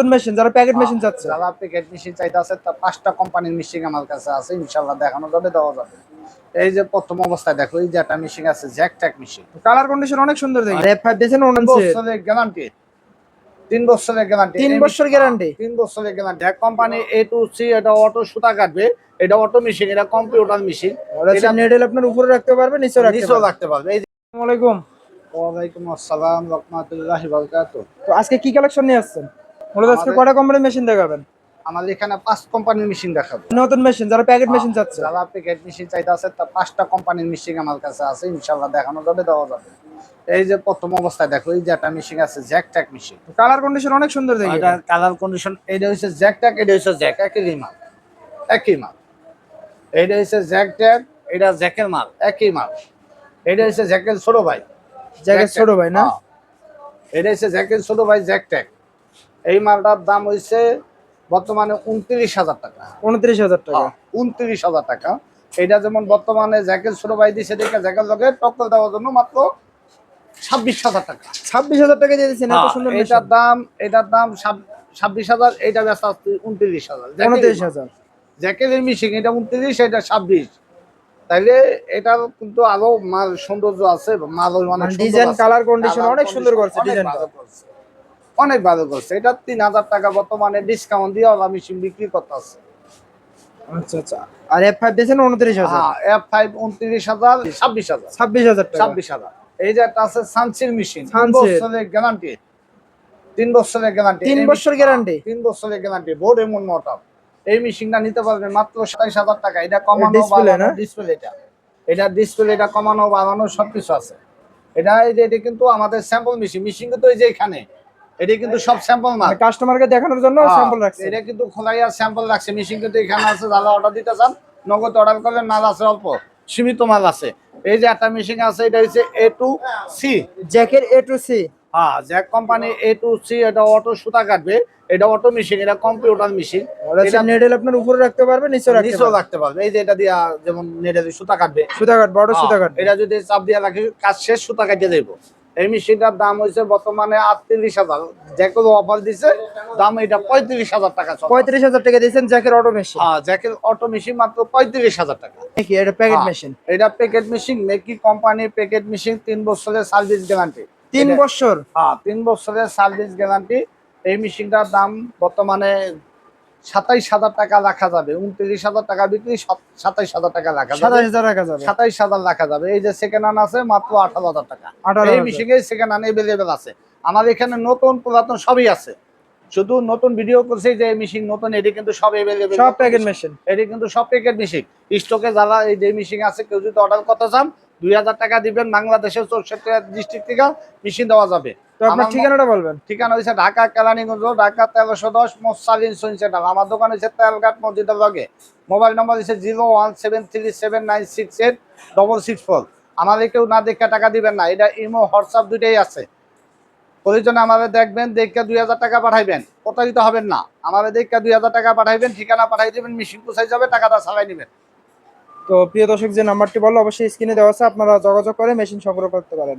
নতুন মেশিন যারা packet machine চাচ্ছে যারা প্যাকেট মেশিন চাইতে আছে তার পাঁচটা কোম্পানির মেশিন আমার কাছে আছে ইনশাল্লাহ দেখানো যাবে দেওয়া যাবে। এই যে প্রথম অবস্থায় দেখো এই যে একটা মেশিন আছে Jack tack machine colour condition অনেক সুন্দর দেখি। এফ ফাইভ দিয়েছেন বছরের গ্যারান্টি তিন বছরের গ্যারান্টি তিন বছর guarantee? তিন বছরের গ্যারান্টি এক কোম্পানি এ টু সি এটা অটো সুতা কাটবে এটা অটো মেশিন এটা কম্পিউটার মেশিন এটা নেডেল আপনার উপরে রাখতে পারবে নিচেও রাখতে পারবে। রাখতে পারবে। এই যে আসসালামু আলাইকুম। ওয়ালাইকুম আসসালাম রহমতুল্লাহি বারাকাতুহু। তো আজকে কি কালেকশন নিয়ে আসছেন? মূলত আজকে কটা কোম্পানির মেশিন দেখাবেন? আমাদের এখানে পাঁচ কোম্পানির মেশিন দেখাবো। নতুন মেশিন যারা প্যাকেট মেশিন চাচ্ছে? যারা প্যাকেট মেশিন চাইতে আছে তার পাঁচটা কোম্পানির মেশিন আমার কাছে আছে ইনশাল্লাহ দেখানো যাবে দেওয়া যাবে। এই যে প্রথম অবস্থায় দেখো এই যে একটা মেশিন আছে Jack tack machine colour condition অনেক সুন্দর দেখি। এটা কালার কন্ডিশন এটা হচ্ছে জ্যাক ট্যাক এটা হচ্ছে জ্যাক একই মাল একই মাল। এটা হচ্ছে জ্যাক ট্যাক এটা জ্যাকের মাল একই মাল। এটা হচ্ছে জ্যাকের ছোট ভাই। জ্যাকের জ্যাক ছোট ভাই না। এটা হচ্ছে জ্যাকের ছোট ভাই জ্যাক ট্যাক এই মালটার দাম হচ্ছে বর্তমানে উনত্রিশ হাজার টাকা। উনত্রিশ হাজার টাকা। উনত্রিশ হাজার টাকা। এটা যেমন বর্তমানে জ্যাকেট ছোট ভাই দিছে দেখে জ্যাকেট লগে টক্কর দেওয়ার জন্য মাত্র ছাব্বিশ হাজার টাকা। ছাব্বিশ হাজার টাকা দিয়ে দিচ্ছেন এত হ্যাঁ, এটার দাম এটার দাম ছাব্বিশ হাজার এটা বেচা উনত্রিশ হাজার। উনত্রিশ হাজার। জ্যাকেটের মিশিং এটা উনত্রিশ এটা ছাব্বিশ। তাইলে এটার কিন্তু আরও মাল সৌন্দর্য আছে মাল অনেক ডিজাইন কালার কন্ডিশন অনেক সুন্দর করছে ডিজাইন করছে। অনেক ভালো করছে। এটা তিন হাজার টাকা বর্তমানে ডিসকাউন্ট দিয়ে ওরা মেশিন বিক্রি করতেছে। আচ্ছা আচ্ছা। আর এফ ফাইভ দিয়েছেন উনত্রিশ হাজার। হ্যাঁ এফ ফাইভ উনত্রিশ হাজার ছাব্বিশ হাজার। ছাব্বিশ হাজার ছাব্বিশ হাজার। এই যে একটা আছে সানসির মেশিন বছরের গ্যারান্টি তিন বছরের গ্যারান্টি তিন বছর guarantee? তিন বছরের গ্যারান্টি বোর্ড এমন মোটর এই মেশিনটা নিতে পারবে মাত্র সাতাইশ হাজার টাকা। এটা কমানো ডিসপ্লে এটা এটা ডিসপ্লে এটা কমানো বাড়ানো সবকিছু আছে। এটা এই যে এটা কিন্তু আমাদের স্যাম্পল মেশিন মেশিন কিন্তু এই যে এখানে। এটা কিন্তু সব স্যাম্পল মাল। কাস্টমারকে দেখানোর জন্য স্যাম্পল রাখছে। এটা কিন্তু খোলাইয়া স্যাম্পল রাখছে। মেশিন কিন্তু এখানে আছে যারা অর্ডার দিতে চান নগদ অর্ডার করলে মাল আছে অল্প সীমিত মাল আছে। এই যে একটা মেশিন আছে এটা হচ্ছে এ টু সি জ্যাকের এ টু সি হ্যাঁ Jack company A two C এটা অটো সুতা কাটবে। এটা অটো মেশিন এটা কম্পিউটার মেশিন এটা নেডেল আপনার উপরে রাখতে পারবে নিচেও রাখতে পারবে। রাখতে পারবে। এই যে এটা দিয়া যেমন নেটে সুতা কাটবে। সুতা কাট বড় সুতা হ্যাঁ, কাট এটা যদি চাপ দিয়ে রাখি কাজ শেষ সুতা কাটিয়ে দেবো। এই মেশিনটার দাম হয়েছে বর্তমানে আটত্রিশ হাজার। জ্যাকের অফার দিছে দাম এটা পঁয়ত্রিশ হাজার টাকা। পঁয়ত্রিশ হাজার টাকা দিয়েছেন জ্যাকের অটো মেশিন হ্যাঁ জ্যাকের অটো মেশিন মাত্র পঁয়ত্রিশ হাজার টাকা। কি এটা প্যাকেট মেশিন এটা প্যাকেট মেশিন মেকি কোম্পানি প্যাকেট মেশিন তিন বছরের সার্ভিস গ্যারান্টি তিন বছর? হ্যাঁ তিন বছরের সার্ভিস গ্যারান্টি এই মেশিনটার দাম বর্তমানে সাতাইশ হাজার টাকা রাখা যাবে উনত্রিশ হাজার টাকা বিক্রি সাতাইশ হাজার টাকা রাখা যাবে। সাতাশ হাজার রাখা যাবে। সাতাইশ হাজার রাখা যাবে। এই যে সেকেন্ড হ্যান্ড আছে মাত্র আঠারো হাজার টাকা। এই। মেশিনে সেকেন্ড হ্যান্ড এভেলেবেল আছে। আমার এখানে নতুন পুরাতন সবই আছে। শুধু নতুন ভিডিও করছে যে মেশিন নতুন এটি কিন্তু সব এভেলেবেল সব প্যাকেট মেশিন এটি কিন্তু সব প্যাকেট মেশিন স্টকে যারা এই যে মেশিন আছে কেউ যদি অর্ডার করতে চান দুই হাজার টাকা দিবেন বাংলাদেশের চৌষট্টি ডিস্ট্রিক্ট থেকে মেশিন দেওয়া যাবে। তো আপনার ঠিকানাটা বলবেন? ঠিকানা হচ্ছে ঢাকা কেলানিগঞ্জ ঢাকা তেরোশো দশ মোসালিন সুইন সেন্টার আমার দোকান হচ্ছে তেলঘাট মসজিদের লগে। মোবাইল নম্বর হচ্ছে zero one seven three seven nine six eight double six four. আমাদের কেউ না দেখে টাকা দিবেন না এটা ইমো হোয়াটসঅ্যাপ দুইটাই আছে। প্রয়োজনে আমাদের দেখবেন দেখে দুই হাজার টাকা পাঠাইবেন। প্রতারিত হবেন না। আমাদের দেখে দুই হাজার টাকা পাঠাইবেন ঠিকানা পাঠাই দেবেন মেশিন পোষাই যাবে টাকাটা চালাই নেবেন তো প্রিয় দর্শক যে নাম্বারটি বলল অবশ্যই স্ক্রিনে দেওয়া আছে। আপনারা যোগাযোগ করে মেশিন সংগ্রহ করতে পারেন।